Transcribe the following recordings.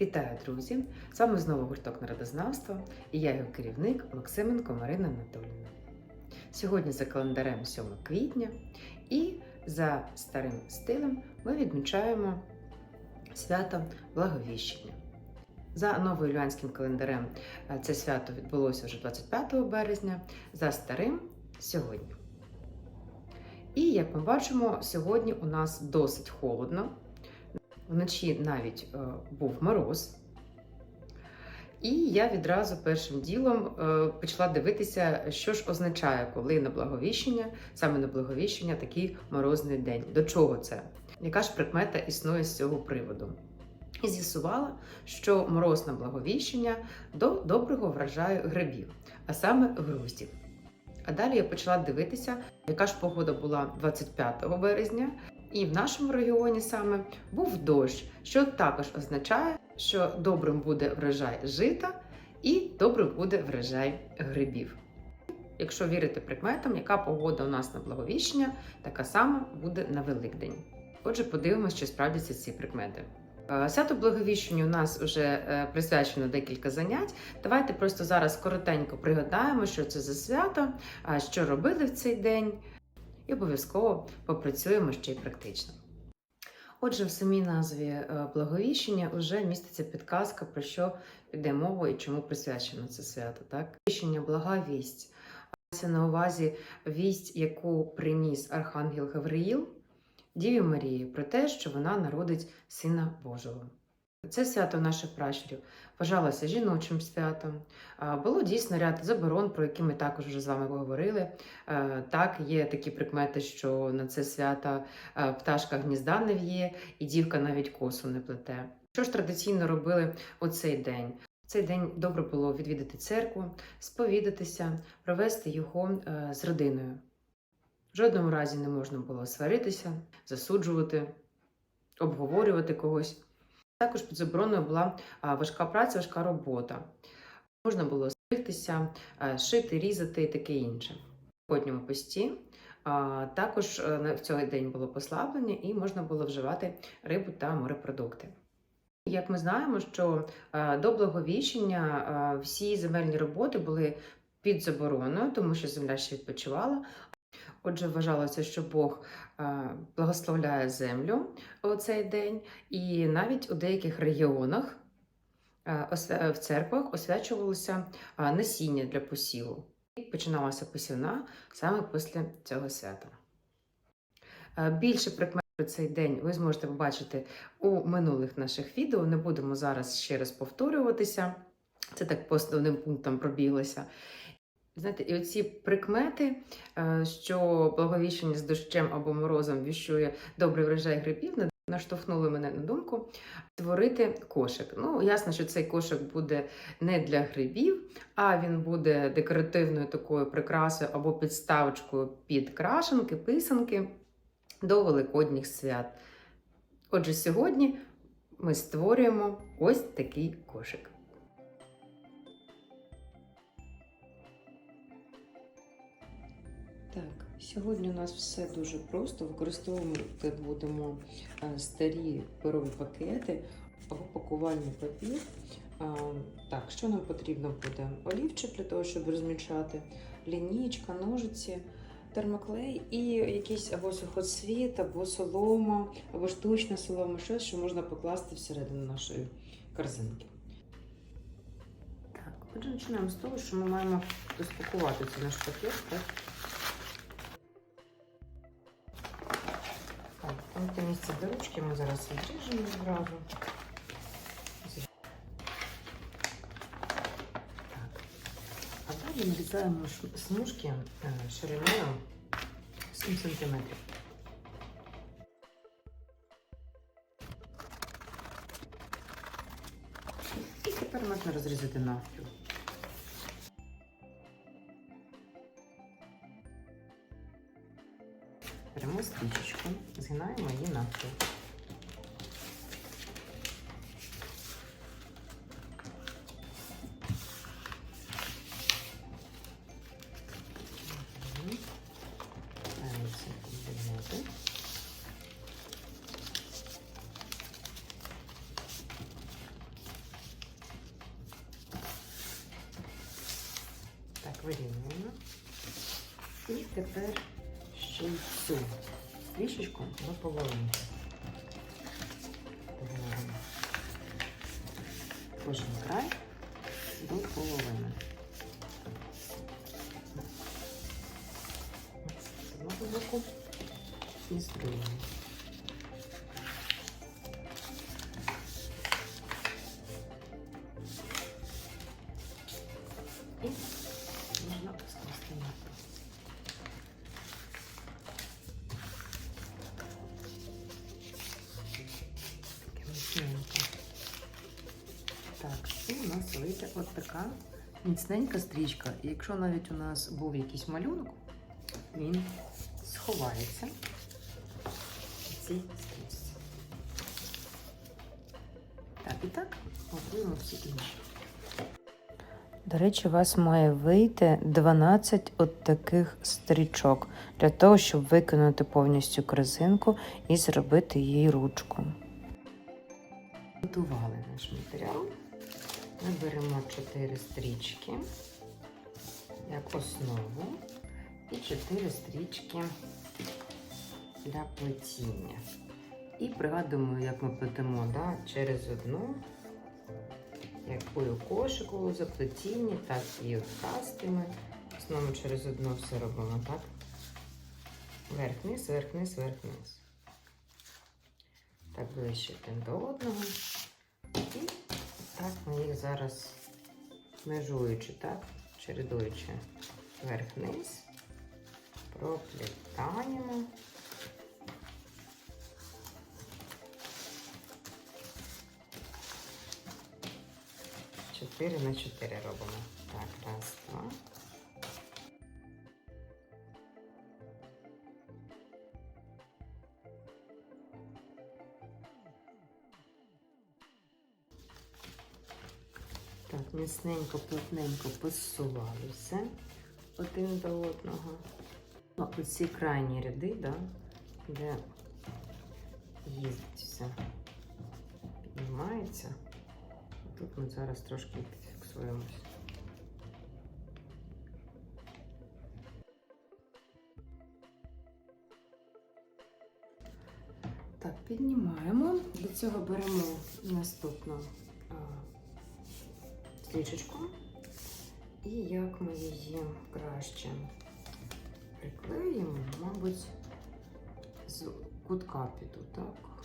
Вітаю, друзі! З вами знову гурток народознавства і я його керівник Олексименко Марина Анатоліївна. Сьогодні за календарем 7 квітня і за старим стилем ми відмічаємо свято Благовіщення. За новоюліанським календарем е, це свято відбулося вже 25 березня, за старим сьогодні. І як ми бачимо, сьогодні у нас досить холодно. Вночі навіть е, був мороз. І я відразу першим ділом е, почала дивитися, що ж означає, коли на благовіщення, саме на благовіщення, такий морозний день. До чого це? Яка ж прикмета існує з цього приводу? І з'ясувала, що мороз на благовіщення до доброго врожаю грибів, а саме груздів. А далі я почала дивитися, яка ж погода була 25 березня, і в нашому регіоні саме був дощ, що також означає, що добрим буде врожай жита і добрим буде врожай грибів. Якщо вірити прикметам, яка погода у нас на благовіщення, така сама буде на Великдень. Отже, подивимося, чи справдяться ці прикмети. Е, Свято Благовіщенню у нас вже е, присвячено декілька занять. Давайте просто зараз коротенько пригадаємо, що це за свято, що робили в цей день, і обов'язково попрацюємо ще й практично. Отже, в самій назві е, Благовіщення вже міститься підказка, про що піде мова і чому присвячено це свято. Так? Віщення блага вість. Це на увазі вість, яку приніс Архангел Гавриїл Діві Марії про те, що вона народить Сина Божого. Це свято наших пращурів вважалося жіночим святом. Було дійсно ряд заборон, про які ми також вже з вами говорили. Так, є такі прикмети, що на це свято пташка гнізда не в'є, і дівка навіть косу не плете. Що ж традиційно робили у цей день? Цей день добре було відвідати церкву, сповідатися, провести його з родиною. В жодному разі не можна було сваритися, засуджувати, обговорювати когось. Також під забороною була важка праця, важка робота. Можна було стригтися, шити, різати і таке інше. В Потньому пості також е, в цей день було послаблення і можна було вживати рибу та морепродукти. Як ми знаємо, що е, до благовіщення е, всі земельні роботи були під забороною, тому що земля ще відпочивала. Отже, вважалося, що Бог е, благословляє землю у цей день, і навіть у деяких регіонах е, в церквах освячувалося е, насіння для посіву. І починалася посівна саме після цього свята. Е, Більше прикмет про цей день ви зможете побачити у минулих наших відео. Не будемо зараз ще раз повторюватися. Це так по основним пунктам пробіглося. Знаєте, і оці прикмети, е, що благовіщення з дощем або морозом віщує добрий врожай грибів, на- наштовхнули мене на думку створити кошик. Ну, ясно, що цей кошик буде не для грибів, а він буде декоративною такою прикрасою або підставочкою під крашенки, писанки до Великодніх свят. Отже, сьогодні ми створюємо ось такий кошик. Так, сьогодні у нас все дуже просто. Використовувати будемо е, старі паперові пакети або папір. Так, що нам потрібно буде? Олівчик для того, щоб розмічати, лінійка, ножиці, термоклей і якийсь або сухоцвіт, або солома, або штучна солома, щось, що можна покласти всередину нашої корзинки. Так, починаємо з того, що ми маємо розпакувати цей наш пакет. Так? Те місце для ручки ми зараз відріжемо зразу. Так. А далі нарізаємо смужки е, шириною 7 см. І тепер можна розрізати навпіл. варіантів. Так, вирівнюємо. І тепер ще й цю стрічечку до. Поглянемо. Кожен край до половини. З одного боку і з другого. От така міцненька стрічка. І якщо навіть у нас був якийсь малюнок, він сховається в цій стрічці. Так, і так готуємо всі інші. До речі, у вас має вийти 12 от таких стрічок для того, щоб виконати повністю корзинку і зробити її ручку. Готували наш матеріал. Ми беремо 4 стрічки як основу і 4 стрічки для плетіння. І пригадуємо, як ми плетемо да, через одну як і у кошику за плетіння, так і кастами. Знову через одну все робимо, так? Верх-низ, верх-низ, верх-низ. Так ближче один до одного. Так ми їх зараз межуючи, так? Чередуючи верх-низ, проплітаємо. Чотири на чотири робимо. Так, раз, два. Так, міцненько, плотненько посувалися один до одного. Ну, оці крайні ряди, да, де їздить все, піднімається. Тут ми зараз трошки підфіксуємось. Так, піднімаємо. Для цього беремо наступну стрічечку. І як ми її краще приклеїмо, мабуть, з кутка піду, так?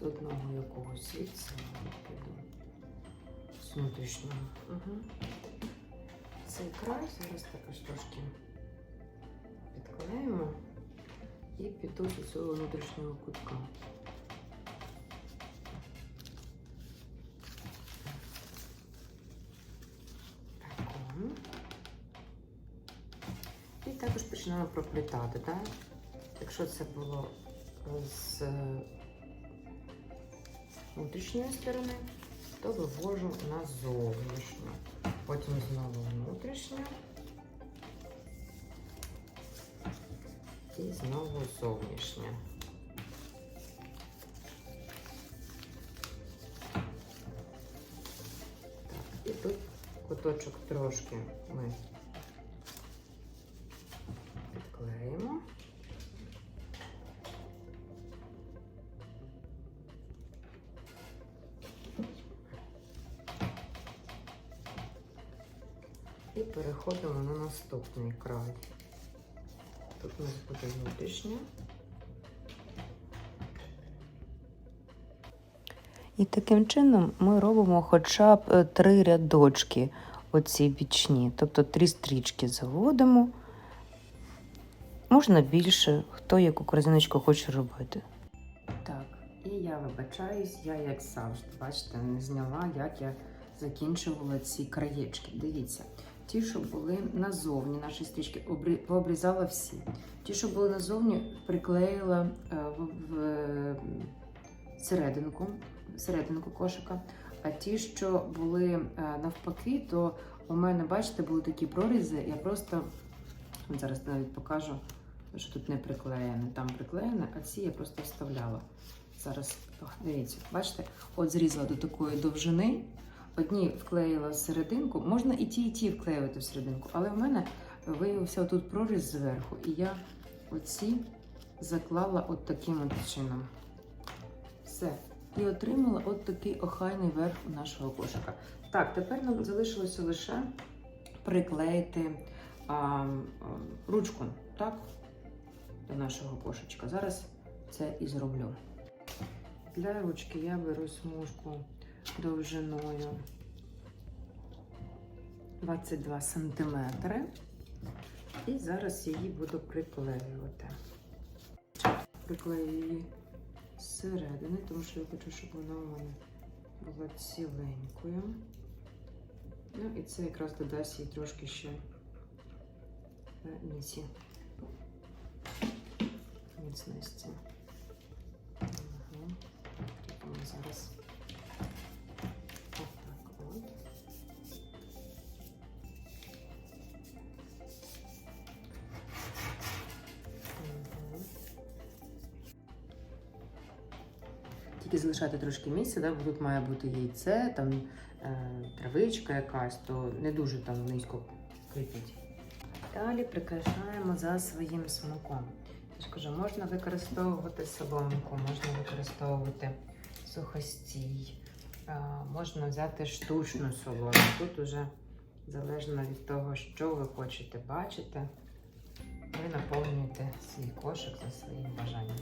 З одного якогось світця піду з внутрішнього. Угу. Цей край зараз також трошки підклеїмо і піду до цього внутрішнього кутка. Також починаємо проплітати, так? Якщо це було з внутрішньої сторони, то вивожу на зовнішню. Потім знову внутрішню. І знову зовнішня. Так, і тут куточок трошки ми наступний край. Тут у нас буде внутрішня. І таким чином ми робимо хоча б е, три рядочки, оці бічні, тобто три стрічки заводимо. Можна більше, хто яку корзиночку хоче робити. Так, і я вибачаюсь, я як завжди, бачите, не зняла, як я закінчувала ці краєчки. Дивіться, ті, що були назовні, наші стрічки, обрі- пообрізала всі. Ті, що були назовні, приклеїла е, в, серединку, серединку кошика. А ті, що були е, навпаки, то у мене, бачите, були такі прорізи. Я просто зараз навіть покажу, що тут не приклеєне, там приклеєне, а ці я просто вставляла. Зараз дивіться, бачите, от зрізала до такої довжини, одні вклеїла серединку, можна і ті, і ті вклеювати в серединку, але в мене виявився тут проріз зверху, і я оці заклала от таким от чином. Все. І отримала от такий охайний верх у нашого кошика. Так, тепер нам залишилося лише приклеїти а, а, ручку, так, до нашого кошечка. Зараз це і зроблю. Для ручки я беру смужку довжиною 22 сантиметри. І зараз її буду приклеювати. Приклею її зсередини, тому що я хочу, щоб вона у мене була ціленькою. Ну і це якраз додасть їй трошки ще е, міці. Міцності. Кріпимо зараз. Тільки залишати трошки місця, да, бо тут має бути яйце, там е, травичка якась, то не дуже там низько кріпить. Далі прикрашаємо за своїм смаком. Я ж кажу, можна використовувати соломку, можна використовувати сухостій, е, можна взяти штучну солому. Тут уже залежно від того, що ви хочете бачити, ви наповнюєте свій кошик за своїм бажанням.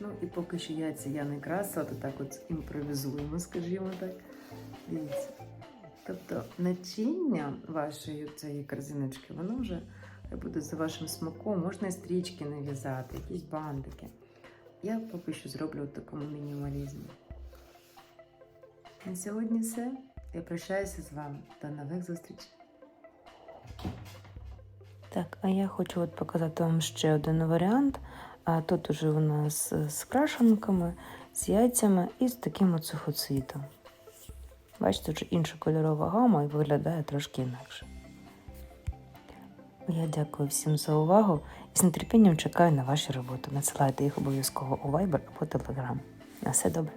Ну і поки що яйця я не красила, то так от імпровізуємо, скажімо так. Дивіться. Тобто начиння вашої цієї корзиночки, воно вже буде за вашим смаком. Можна і стрічки нав'язати, якісь бантики. Я поки що зроблю в такому мінімалізмі. На сьогодні все. Я прощаюся з вами. До нових зустрічей. Так, а я хочу от показати вам ще один варіант. А тут уже у нас з крашенками, з яйцями і з таким от сухоцвітом. Бачите, вже інша кольорова гама і виглядає трошки інакше. Я дякую всім за увагу і з нетерпінням чекаю на ваші роботи. Надсилайте їх обов'язково у Viber або Telegram. На все добре.